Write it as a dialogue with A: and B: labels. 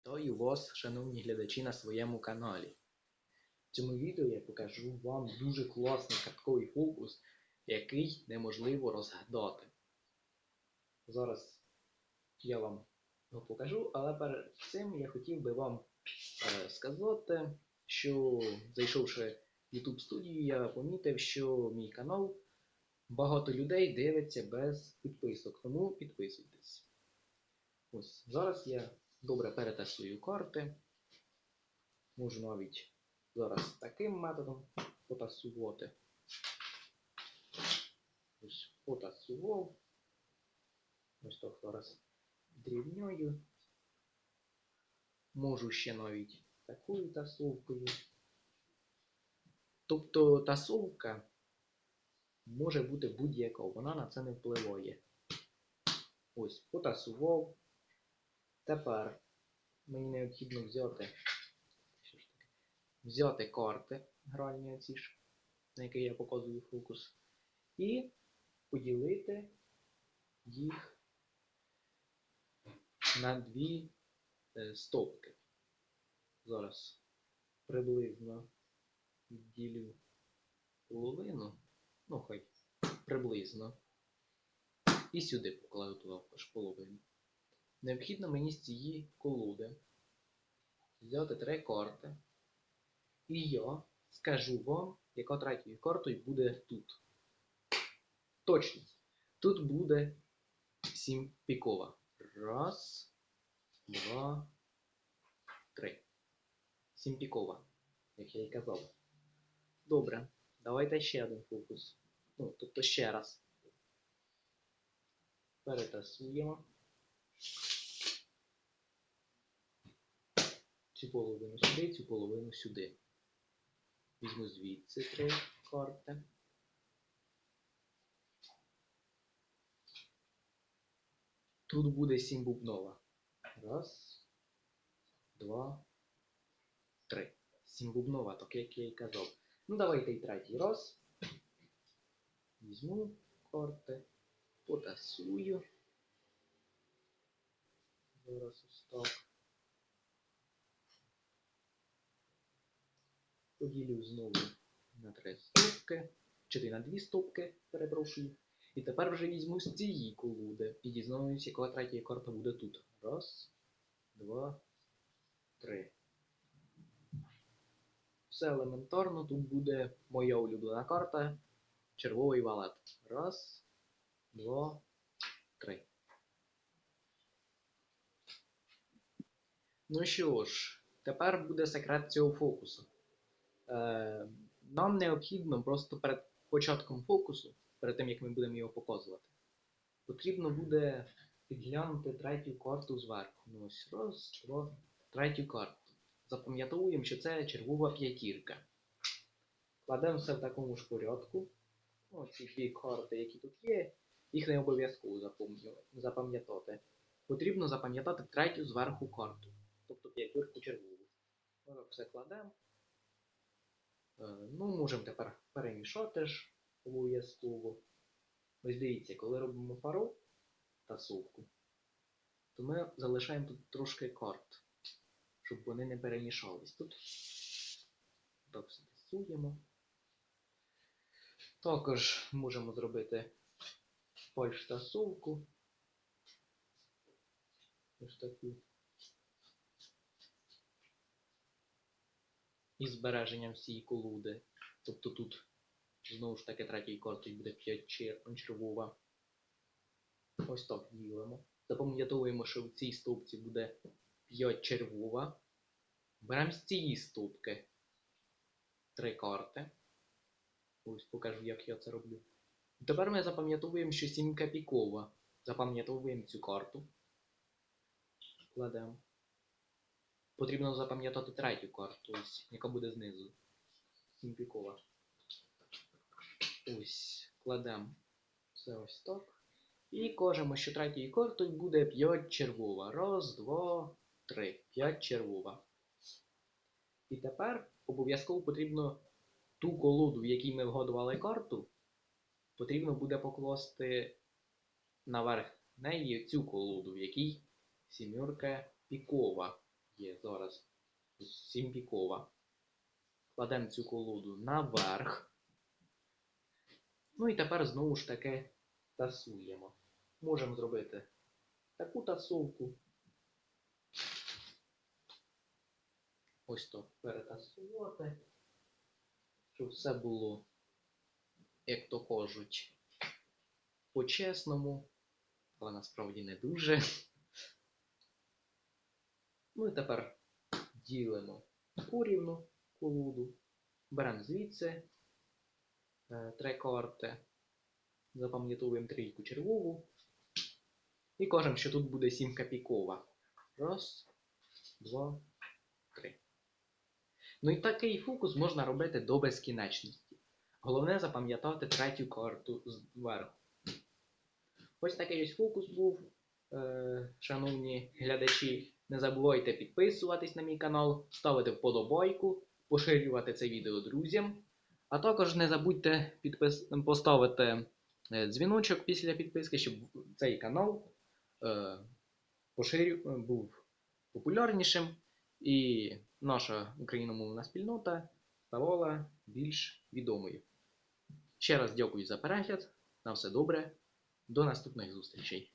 A: Вітаю вас, шановні глядачі, на своєму каналі. В цьому відео я покажу вам дуже класний картковий фокус, який неможливо розгадати. Зараз я вам його покажу, але перед цим я хотів би вам е, сказати, що зайшовши в YouTube студію, я помітив, що мій канал багато людей дивиться без підписок, тому підписуйтесь. Ось зараз я добре перетестую карти. Можу навіть зараз таким методом потасувати. Ось потасував. Ось так зараз дрібнюю. Можу ще навіть такою тасовкою. Тобто тасовка може бути будь-яка, вона на це не впливає. Ось, потасував. Тепер мені необхідно взяти, взяти карти гральні оці ж, на які я показую фокус, і поділити їх на дві е, стопки. Зараз приблизно відділю половину, ну хай приблизно. І сюди покладу також половину. Необхідно мені з цієї колоди взяти три карти. І я скажу вам, яка третьою картою буде тут. Точність. Тут буде сім пікова. Раз, два, три. Сім пікова, як я і казав. Добре, давайте ще один фокус. Ну, тобто ще раз. Перетасуємо. Цю половину сюди, цю половину сюди. Візьму звідси три карти. Тут буде сім бубнова. Раз, два, три. Сім бубнова, так як я і казав. Ну, давайте і третій раз. Візьму карти, потасую. Зараз ось. Поділю знову на три стопки, чи на дві стопки, перепрошую. І тепер вже візьму з цієї колоди і дізнаюся, яка третя карта буде тут. Раз, два, три. Все елементарно, тут буде моя улюблена карта. Червовий валет. Раз, два, три. Ну що ж, тепер буде секрет цього фокусу. Е, нам необхідно просто перед початком фокусу, перед тим як ми будемо його показувати, потрібно буде підглянути третю карту зверху. Ну ось раз, два, третю карту. Запам'ятовуємо, що це червова п'ятірка. Кладемо все в такому ж порядку. Оці дві карти, які тут є, їх не обов'язково запам'ятати. Потрібно запам'ятати третю зверху карту, тобто п'ятірку червову. Ось все кладемо. Е, Ну, можемо тепер перемішати ж обов'язково. Ось дивіться, коли робимо пару тасовку, то ми залишаємо тут трошки карт, щоб вони не перемішались. Тут все. Також можемо зробити фальш тасовку. Ось таку. І збереженням всієї колоди. Тобто тут знову ж таки третьою картою буде 5 чер- червова. Ось так ділимо. Запам'ятовуємо, що в цій стовпці буде 5 червова. Беремо з цієї стовпки три карти. Ось покажу, як я це роблю. Тепер ми запам'ятовуємо, що сімка пікова. Запам'ятовуємо цю карту. Кладемо. Потрібно запам'ятати третю карту, ось, яка буде знизу. Сімпікова. Ось, кладемо це ось так. І кажемо, що третьою картою буде 5 червова. Раз, два, три. 5 червова. І тепер обов'язково потрібно ту колоду, в якій ми вгадували карту, потрібно буде покласти наверх неї цю колоду, в якій сімерка пікова зараз сімпікова. Кладемо цю колоду наверх. Ну і тепер знову ж таки тасуємо. Можемо зробити таку тасовку. Ось то перетасувати. Щоб все було, як то кажуть, по-чесному, але насправді не дуже. Ну і тепер ділимо порівну колоду. Беремо звідси е, три карти, запам'ятовуємо трійку червову. І кажемо, що тут буде сімка пікова. Раз, два, три. Ну і такий фокус можна робити до безкінечності. Головне запам'ятати третю карту зверху. Ось такий ось фокус був. Е, шановні глядачі, не забувайте підписуватись на мій канал, ставити вподобайку, поширювати це відео друзям. А також не забудьте підпис... поставити е, дзвіночок після підписки, щоб цей канал е, поширю... був популярнішим і наша україномовна спільнота ставала більш відомою. Ще раз дякую за перегляд. На все добре. До наступних зустрічей.